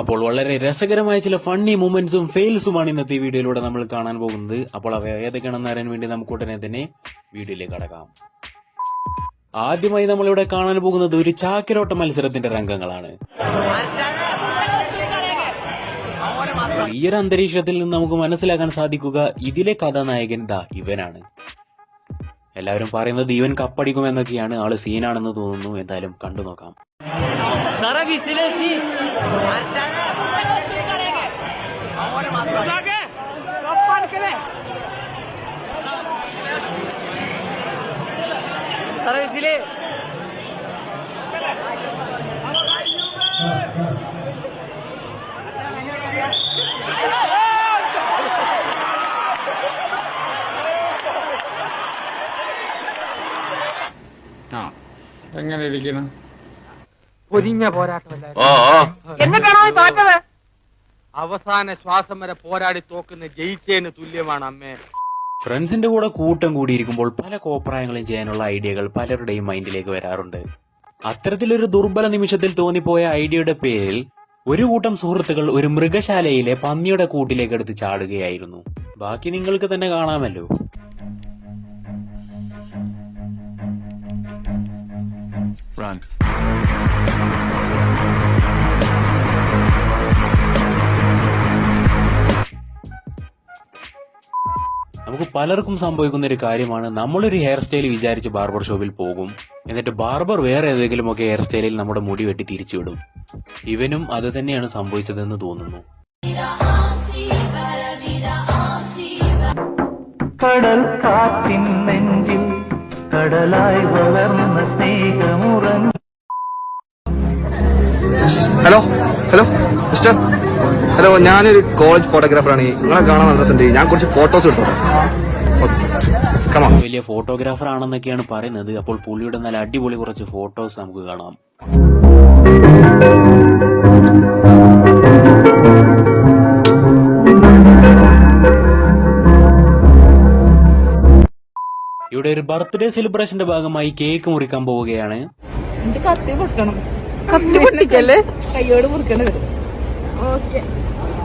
അപ്പോൾ വളരെ രസകരമായ ചില ഫണ്ണി മൂമെന്റ്സും ഫെയിൽസുമാണ് ഇന്നത്തെ ഈ വീഡിയോയിലൂടെ നമ്മൾ കാണാൻ പോകുന്നത്. അപ്പോൾ അവ ഏതൊക്കെയാണെന്ന് അറിയാൻ വേണ്ടി നമുക്ക് ഉടനെ തന്നെ വീഡിയോയിലേക്ക് കടക്കാം. ആദ്യമായി നമ്മളിവിടെ കാണാൻ പോകുന്നത് ഒരു ചാക്കിലോട്ട മത്സരത്തിന്റെ രംഗങ്ങളാണ്. ഈ ഒരു അന്തരീക്ഷത്തിൽ നിന്ന് നമുക്ക് മനസ്സിലാക്കാൻ സാധിക്കുക ഇതിലെ കഥാനായകൻ ദാ ഇവനാണ്. എല്ലാവരും പറയുന്നത് ഇവൻ കപ്പടിക്കുമെന്നൊക്കെയാണ് ആൾ സീനാണെന്ന് തോന്നുന്നു. എന്തായാലും കണ്ടു നോക്കാം. Sarà എങ്ങനെ ഇരിക്കണം? പൊരിഞ്ഞ പോരാട്ടമല്ല. എന്നിട്ടാണോ ഈ തോറ്റത് അവസാന ശ്വാസം വരെ പോരാടി തോക്കുന്ന ജയിച്ചതിന് തുല്യമാണ് അമ്മേ. ഫ്രണ്ട്സിന്റെ കൂടെ കൂട്ടം കൂടിയിരിക്കുമ്പോൾ പല കോപ്രായങ്ങളും ചെയ്യാനുള്ള ഐഡിയകൾ പലരുടെയും മൈൻഡിലേക്ക് വരാറുണ്ട്. അത്തരത്തിലൊരു ദുർബല നിമിഷത്തിൽ തോന്നിപ്പോയ ഐഡിയയുടെ പേരിൽ ഒരു കൂട്ടം സുഹൃത്തുക്കൾ ഒരു മൃഗശാലയിലെ പന്നിയുടെ കൂട്ടിലേക്ക് എടുത്ത് ചാടുകയായിരുന്നു. ബാക്കി നിങ്ങൾക്ക് തന്നെ കാണാമല്ലോ. നമുക്ക് പലർക്കും സംഭവിക്കുന്ന ഒരു കാര്യമാണ്. നമ്മളൊരു ഹെയർ സ്റ്റൈൽ വിചാരിച്ച് ബാർബർ ഷോപ്പിൽ പോകും. എന്നിട്ട് ബാർബർ വേറെ ഏതെങ്കിലുമൊക്കെ ഹെയർ സ്റ്റൈലിൽ നമ്മുടെ മുടി വെട്ടി തിരിച്ചുവിടും. ഇവനും അത് തന്നെയാണ് സംഭവിച്ചതെന്ന് തോന്നുന്നു. കടൽ കാറ്റിൻ നെഞ്ചിൽ കടലായി വളർന്ന ഹലോ ഹലോ മിസ്റ്റർ ഹലോ ഞാനൊരു കോളേജ് ഫോട്ടോഗ്രാഫറാണ് നിങ്ങളെ കാണാൻ നല്ല രസമുണ്ട്. ഞാൻ കുറച്ച് ഫോട്ടോസ് കിട്ടും വലിയ ഫോട്ടോഗ്രാഫർ ആണെന്നൊക്കെയാണ് പറയുന്നത്. അപ്പോൾ പുള്ളിയുടെ നല്ല അടിപൊളി കുറച്ച് ഫോട്ടോസ് നമുക്ക് കാണാം. ഇവിടെ ഒരു ബർത്ത്ഡേ സെലിബ്രേഷന്റെ ഭാഗമായി കേക്ക് മുറിക്കാൻ പോവുകയാണ്. ഓ കത്തി പൊട്ടണം. കത്തി പൊട്ടിക്കല്ലേ? കയ്യോട് മുറിക്കേണ്ടി വരും okay.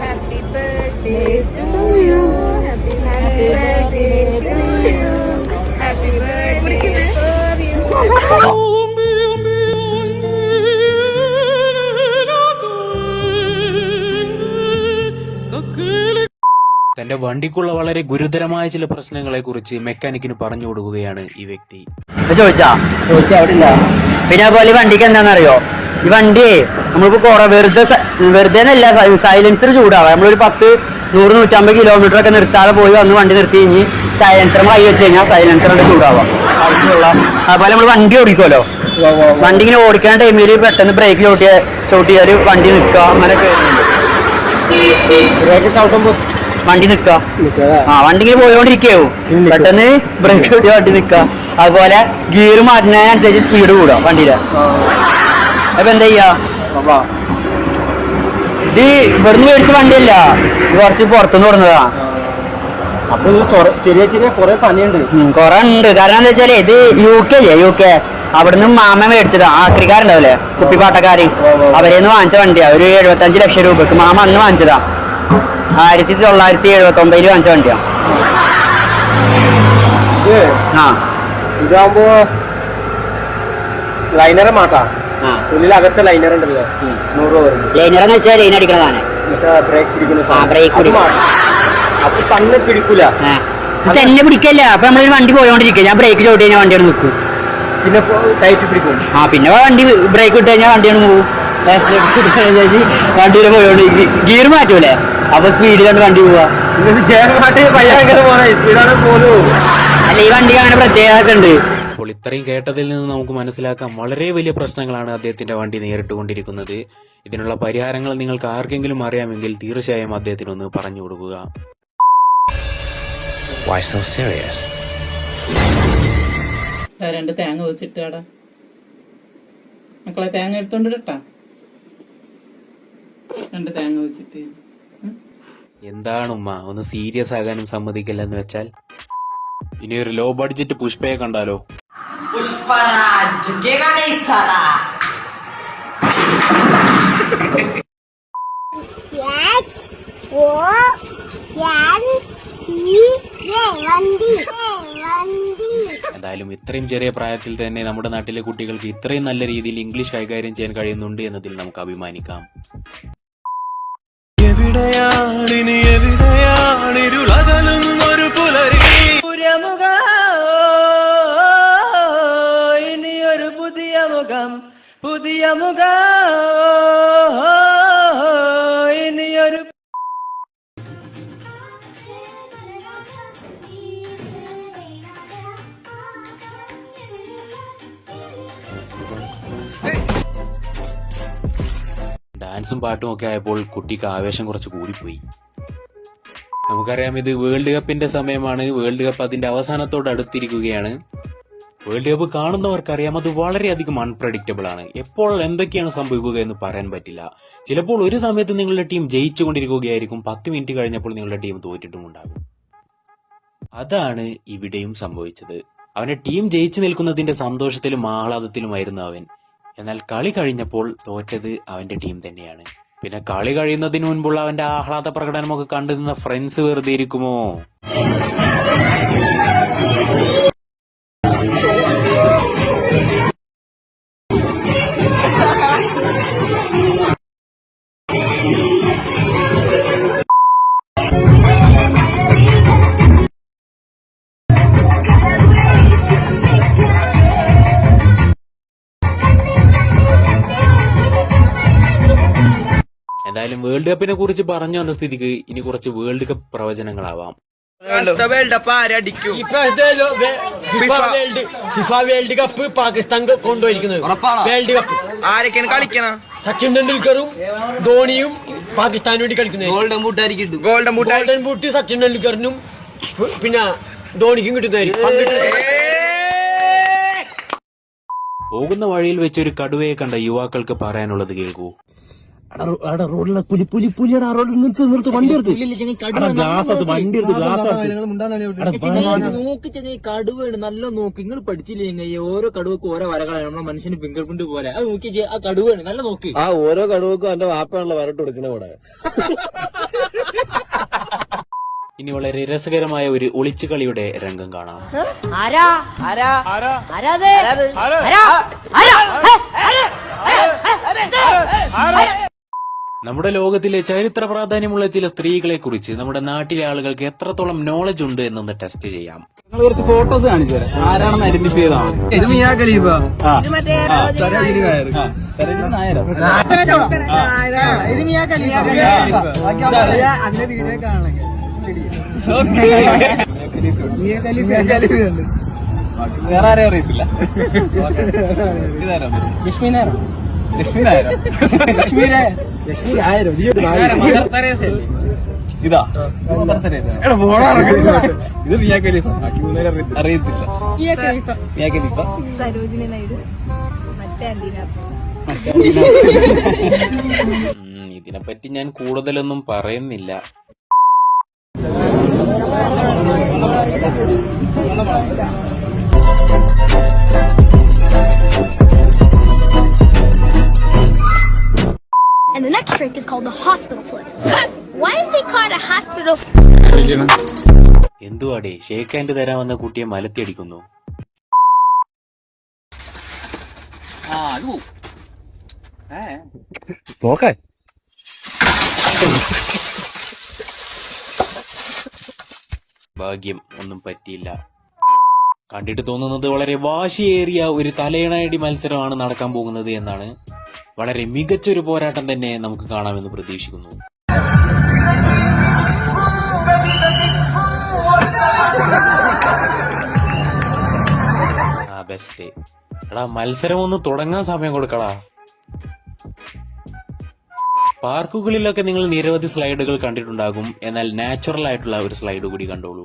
Happy birthday to you happy birthday to you happy birthday തന്റെ വണ്ടിക്കുള്ള വളരെ ഗുരുതരമായ ചില പ്രശ്നങ്ങളെ കുറിച്ച് മെക്കാനിക്കിന് പറഞ്ഞു കൊടുക്കുകയാണ് ഈ വ്യക്തി ചോദിച്ചാ ചോദിച്ചാ അവിടെ ഇല്ല പിന്നെ അതുപോലെ വണ്ടിക്ക് എന്താണെന്നറിയോ ഈ വണ്ടി നമ്മളിപ്പോ കുറെ വെറുതെ വെറുതെ എന്നല്ല സൈലൻസർ ചൂടാവാം നമ്മളൊരു പത്ത് നൂറ് നൂറ്റമ്പത് കിലോമീറ്റർ ഒക്കെ നിർത്താതെ പോയി വന്ന് വണ്ടി നിർത്തി കഴിഞ്ഞ് സൈലൻസർ കൈ വെച്ച് കഴിഞ്ഞാൽ സൈലൻസർ ചൂടാവാം അതുപോലെ നമ്മൾ വണ്ടി ഓടിക്കുമല്ലോ വണ്ടി ഇങ്ങനെ ഓടിക്കുന്ന ടൈമിൽ പെട്ടെന്ന് ബ്രേക്ക് ഷോട്ട് ചോട്ടിയാൽ വണ്ടി നിൽക്കുക അങ്ങനെയൊക്കെ വണ്ടി നിക്ക ആ വണ്ടി ഇങ്ങനെ പോയോണ്ടിരിക്കോ പെട്ടെന്ന് ബ്രേക്ക് കിട്ടിയ വണ്ടി നിക്ക അതുപോലെ ഗിയർ മാറ്റുന്നതിനനുസരിച്ച് സ്പീഡ് കൂടാ വണ്ടിയിലെ അപ്പൊ എന്താ ചെയ്യാ? ഇത് ഇവിടുന്ന് മേടിച്ച വണ്ടിയല്ല. ഇത് കുറച്ച് പുറത്തുനിന്ന് കൊടുന്നതാ അപ്പൊ ചെറിയ ചെറിയ കുറെ പണിയുണ്ട്. കൊറേ ഉണ്ട്. കാരണം എന്താ വെച്ചാൽ ഇത് യു കെ അല്ലേ? യു കെ അവിടുന്ന് മാമ മേടിച്ചതാ. ആക്രിക്കാരുണ്ടാവില്ലേ? കുപ്പിപ്പാട്ടക്കാര്. അവരെന്ന് വാങ്ങിച്ച വണ്ടിയാ. ഒരു എഴുപത്തഞ്ച് ലക്ഷം രൂപക്ക്. മാമ അന്ന് വാങ്ങിച്ചതാ. ആയിരത്തി തൊള്ളായിരത്തി എഴുപത്തി ഒമ്പതിൽ വാങ്ങിച്ച വണ്ടിയാ ആ. ഇതാകുമ്പോ ലൈനർ മാറ്റാ ഉള്ളിൽ അകത്തെ ലൈനർ ഉണ്ടല്ലോ. നൂറ് രൂപ ലൈനർ എന്ന് വെച്ചാൽ ലൈൻ അടിക്കണതാണ് ബ്രേക്ക് പിടിക്കുന്ന ബ്രേക്ക് അപ്പൊ പിടിക്കൂല. തന്നെ പിടിക്കല്ല. അപ്പൊ നമ്മളൊരു വണ്ടി പോയോണ്ടിരിക്കുക ഞാൻ ബ്രേക്ക് ചോട്ട് കഴിഞ്ഞാൽ വണ്ടിയാണ് നിൽക്കും പിന്നെ ടൈറ്റ് പിടിക്കും. ആ പിന്നെ വണ്ടി ബ്രേക്ക് ഇട്ട് കഴിഞ്ഞാൽ വണ്ടിയാണ് പോകും വണ്ടിയിൽ പോയോണ്ട് ഗിയർ മാറ്റൂലേ? അപ്പൊ സ്പീഡ് കണ്ട് വണ്ടി പോവാ. ജയമാട്ടി ഭയങ്കര പോലെ സ്പീഡാണ് പോലും. അല്ല ഈ വണ്ടി അങ്ങനെ പ്രത്യേകത ഉണ്ട്. അപ്പോൾ ഇത്രയും കേട്ടതിൽ നിന്ന് നമുക്ക് മനസ്സിലാക്കാം. വളരെ വലിയ പ്രശ്നങ്ങളാണ് അദ്ദേഹത്തിന്റെ വണ്ടി നേരിട്ടുകൊണ്ടിരിക്കുന്നത്. ഇതിനുള്ള പരിഹാരങ്ങൾ നിങ്ങൾക്ക് ആർക്കെങ്കിലും അറിയാമെങ്കിൽ തീർച്ചയായും അദ്ദേഹത്തിന് ഒന്ന് പറഞ്ഞു കൊടുക്കുക. രണ്ട് തേങ്ങ വെച്ചിട്ടാടാ മക്കളെ തേങ്ങ എടുത്തോണ്ട് ഇട്ടാ രണ്ട് തേങ്ങ വെച്ചിട്ട് എന്താണ് ഉമ്മ? ഒന്ന് സീരിയസ് ആകാനും സമ്മതിക്കില്ല എന്ന് വെച്ചാൽ? ഇനി ഒരു ലോ ബഡ്ജറ്റ് പുഷ്പയെ കണ്ടാലോ? എന്തായാലും ഇത്രയും ചെറിയ പ്രായത്തിൽ തന്നെ നമ്മുടെ നാട്ടിലെ കുട്ടികൾക്ക് ഇത്രയും നല്ല രീതിയിൽ ഇംഗ്ലീഷ് കൈകാര്യം ചെയ്യാൻ കഴിയുന്നുണ്ട് എന്നതിൽ നമുക്ക് അഭിമാനിക്കാം. എവിടെയാണിനി എവിടെയാണിരുളകലും ഒരു പുലരി? പുരമുഖ? ഒരു പുതിയ മുഖം പുതിയ മുഖ? ഡാൻസും പാട്ടും ഒക്കെ ആയപ്പോൾ കുട്ടിക്ക് ആവേശം കുറച്ച് കൂടിപ്പോയി. നമുക്കറിയാം ഇത് വേൾഡ് കപ്പിന്റെ സമയമാണ്. വേൾഡ് കപ്പ് അതിന്റെ അവസാനത്തോട് അടുത്തിരിക്കുകയാണ്. വേൾഡ് കപ്പ് കാണുന്നവർക്കറിയാം അത് വളരെയധികം അൺപ്രഡിക്റ്റബിൾ ആണ്. എപ്പോൾ എന്തൊക്കെയാണ് സംഭവിക്കുക എന്ന് പറയാൻ പറ്റില്ല. ചിലപ്പോൾ ഒരു സമയത്ത് നിങ്ങളുടെ ടീം ജയിച്ചുകൊണ്ടിരിക്കുകയായിരിക്കും. പത്ത് മിനിറ്റ് കഴിഞ്ഞപ്പോൾ നിങ്ങളുടെ ടീം തോറ്റിട്ടും ഉണ്ടാകും. അതാണ് ഇവിടെയും സംഭവിച്ചത്. അവന്റെ ടീം ജയിച്ചു നിൽക്കുന്നതിന്റെ സന്തോഷത്തിലും ആഹ്ലാദത്തിലുമായിരുന്നു അവൻ. എന്നാൽ കളി കഴിഞ്ഞപ്പോൾ തോറ്റത് അവന്റെ ടീം തന്നെയാണ്. പിന്നെ കളി കഴിയുന്നതിന് മുൻപുള്ള അവന്റെ ആഹ്ലാദ പ്രകടനമൊക്കെ കണ്ടു നിന്ന ഫ്രണ്ട്സ് വെറുതെ ഇരിക്കുമോ? എന്തായാലും വേൾഡ് കപ്പിനെ കുറിച്ച് പറഞ്ഞു വന്ന സ്ഥിതിക്ക് ഇനി കുറച്ച് വേൾഡ് കപ്പ് പ്രവചനങ്ങളാവാം. ഫിഫ വേൾഡ് കപ്പ് പാകിസ്ഥാൻ കൊണ്ടുപോയിരിക്കുന്നത്. വേൾഡ് കപ്പ് ആരൊക്കെയാണ് കളിക്കണ? സച്ചിൻ ടെണ്ടുൽക്കറും ധോണിയും പാകിസ്ഥാന് വേണ്ടി കളിക്കുന്നത്. Golden ബൂട്ടായിരിക്കും golden boot golden boot Sachin ടെണ്ടുൽക്കറിനും പിന്നെ ധോണിക്കും കിട്ടുന്നതായിരിക്കും. പോകുന്ന വഴിയിൽ വെച്ച് ഒരു കടുവയെ കണ്ട യുവാക്കൾക്ക് പറയാനുള്ളത് കേൾക്കൂ. നോക്ക്. ചെങ്ങ കടുവയാണ് നല്ല നോക്ക്. നിങ്ങൾ പഠിച്ചില്ലേ ഓരോ കടുവക്ക് ഓരോ വരകളാണ്. നമ്മുടെ മനുഷ്യന് ഫിംഗർ പ്രിന്റ് പോലെ. അത് നോക്കി ആ കടുവയാണ് നല്ല നോക്ക്. ആ ഓരോ കടുവക്കും എന്റെ വാപ്പാണല്ലോ വരട്ട് കൊടുക്കണ ഇവിടെ. ഇനി വളരെ രസകരമായ ഒരു ഒളിച്ചുകളിയുടെ രംഗം കാണാം. നമ്മുടെ ലോകത്തിലെ ചരിത്ര പ്രാധാന്യമുള്ള ചില സ്ത്രീകളെ കുറിച്ച് നമ്മുടെ നാട്ടിലെ ആളുകൾക്ക് എത്രത്തോളം നോളജ് ഉണ്ട് എന്നൊന്ന് ടെസ്റ്റ് ചെയ്യാം. കുറച്ച് ഫോട്ടോസ് കാണിച്ചു തരാം. ആരാണെന്ന് ഐഡന്റിഫൈ ചെയ്താണ് ഇത് മിയാ ഖലീഫ. ഇത് മറ്റേ റോജിനി നായർ. ഇത് മിയാ ഖലീഫ. അതിന്റെ വീഡിയോ കാണണമെങ്കിൽ. വേറെ ആരെയും അറിയത്തില്ല. ഇതാരാ ലക്ഷ്മി നായരോ? ലക്ഷ്മി നായരോ ലക്ഷ്മി നായരോ? മദർ തെരേസ ഇതാ മദർ തെരേസ. എടാ പോടാ ഇത് മിയാ ഖലീഫ. ബാക്കി മൂന്നുപേരെ അറിയ- അറിയത്തില്ല. മിയാ ഖലീഫ. സരോജിനി നായിഡു. മറ്റേ അന്റീന. ഉം, ഇതിനെപ്പറ്റി ഞാൻ കൂടുതലൊന്നും പറയുന്നില്ല. Called the hospital foot. Why is it called a hospital foot? എന്തുവാടേ? ഷേക്ക് ഹാൻഡ് തരാൻ വന്ന കുട്ടിയെ മലത്തിയടിക്കുന്നു. നോക്കേ. ഭാഗ്യം ഒന്നും പറ്റിയില്ല. കണ്ടിട്ട് തോന്നുന്നത് വളരെ വാശിയേറിയ ഒരു തലയിണയടി മത്സരമാണ് നടക്കാൻ പോകുന്നത് എന്നാണ്. വളരെ മികച്ച ഒരു പോരാട്ടം തന്നെ നമുക്ക് കാണാമെന്ന് പ്രതീക്ഷിക്കുന്നു. ബെസ്റ്റ് എടാ മത്സരം ഒന്ന് തുടങ്ങാൻ സമയം കൊടുക്കടാ. പാർക്കുകളിലൊക്കെ നിങ്ങൾ നിരവധി സ്ലൈഡുകൾ കണ്ടിട്ടുണ്ടാകും. എന്നാൽ നാച്ചുറൽ ആയിട്ടുള്ള ഒരു സ്ലൈഡ് കൂടി കണ്ടോളൂ.